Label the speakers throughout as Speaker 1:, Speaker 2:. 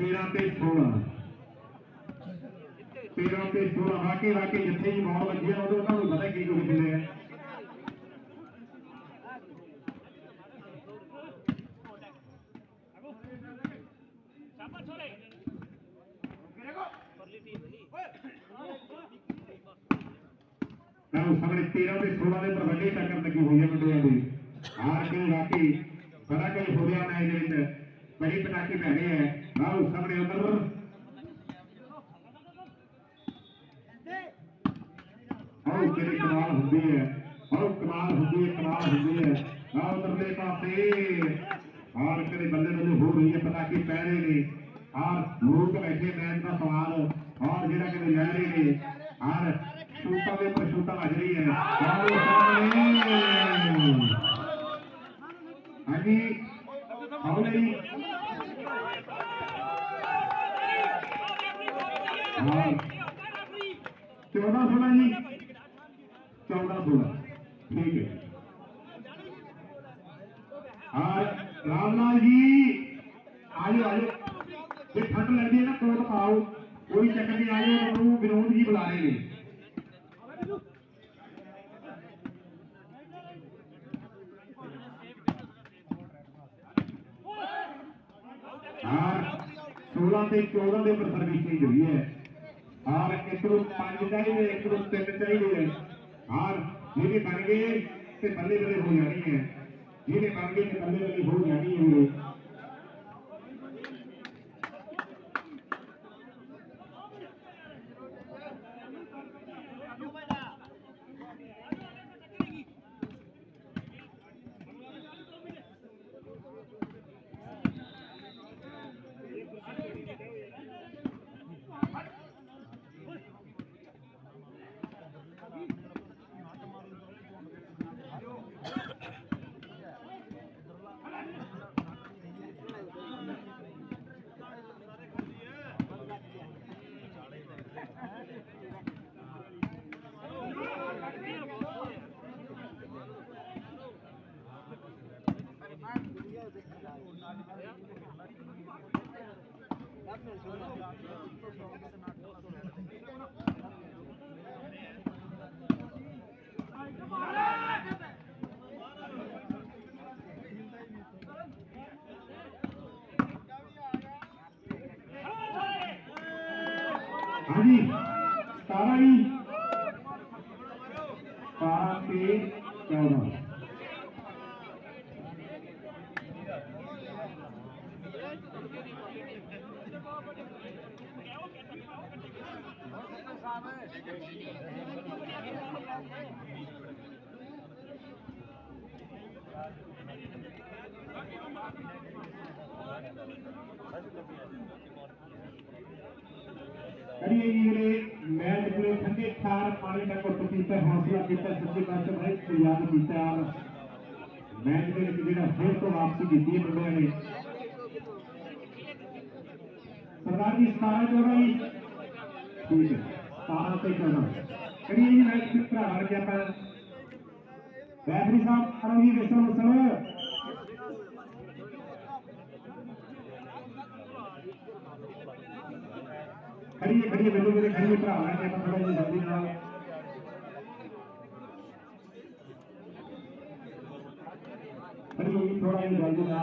Speaker 1: 13 ਤੇ 16 13 ਤੇ 16 ਵਾਕੇ ਵਾਕੇ ਜਿੱਥੇ ਹੀ ਮੌੜ ਲੱਗੀ ਆ ਉਹਦੇ ਉਹਨਾਂ ਨੂੰ ਪਤਾ ਕੀ ਕੁਝ ਮਿਲਿਆ ਮੈਂ ਸਾਹਮਣੇ 13 ਤੇ 16 ਦੇ ਪਰ ਵੱਡੀ ਟੱਕਰ ਲੱਗੀ ਹੋਈ ਹੈ ਮੁੰਡਿਆਂ ਦੀ ਹਾਰ ਕੇ ਵਾਕਈ ਬੜਾ ਕੋਈ ਹੋ ਗਿਆ ਮੈਚ ਦੇ ਵਿੱਚ बड़ी के पहने हैं। आओ, सामने उतरो आओ, तेरी कमाल होती है। आओ, कमाल होती है, कमाल होती है। आओ तरले पासे। और तेरे बल्ले बल्ले हो रही है, पता पटाखे पहने ने और लोग बैठे मैन का सवाल। और जेड़ा कहते ले रहे ने और शूटा में पर शूटा लग रही है। और सामने। हाँ जी। हमने चौदह सोलह जी चौदह सोलह ठीक है और रामलाल जी आयो आयो ये ठंड लग है ना कोट पाओ कोई चक्कर नहीं आयो विनोद जी बुला रहे हैं सोलह से चौदह के ऊपर सर्विस चेंज हुई है। और एकरूप पानी चाहिए एकरूप सेंटर चाहिए और ये बन गए से बल्ले बल्ले हो जानी है। ये बन गए से बल्ले बल्ले हो जानी है। आदि तारा ही तारा के चौदह करिए ये मैच प्ले ठंडे चार, पानी का को पीता हौसला पीता सच्ची बात से भाई तो तैयार पीता और मैच में किसी फिर तो वापसी की थी बड़े ने। सरदार जी 17 जो भाई ठीक है। ආරකයකන කඩියේ නායක මිත්‍ර ආරජපා බෑබරි සාහ් අරවි විශ්වම සම කඩියේ කඩියේ බඳු වල කඩියේ මිත්‍ර ආරජපා කඩියේ බඳු නාම करीब थोड़ा इन बल्बू का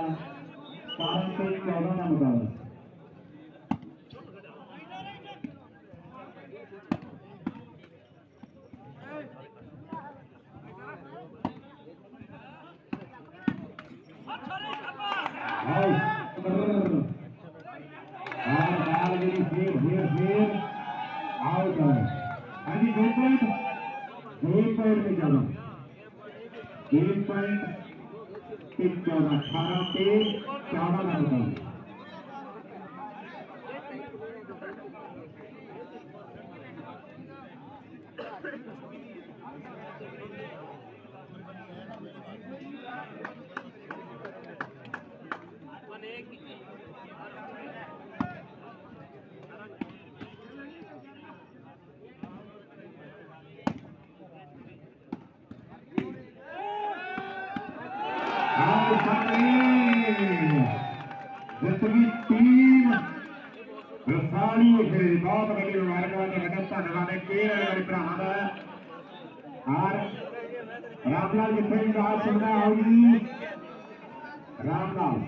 Speaker 1: पाँच सौ चौदह का मुकाबला ready, here, here, here. Out of it. And the goal point? Goal point में जाना. Goal point तीन चौदह अठारह पे चौदह नंबर जसवी तीन விவசாயிகள் மாவட்டங்களில் வருகின்ற விண்ணப்பங்களான கீழே வருகிறாக ஆர் ராம்லால் இப்ப ஆசிரியர் ராம்லால்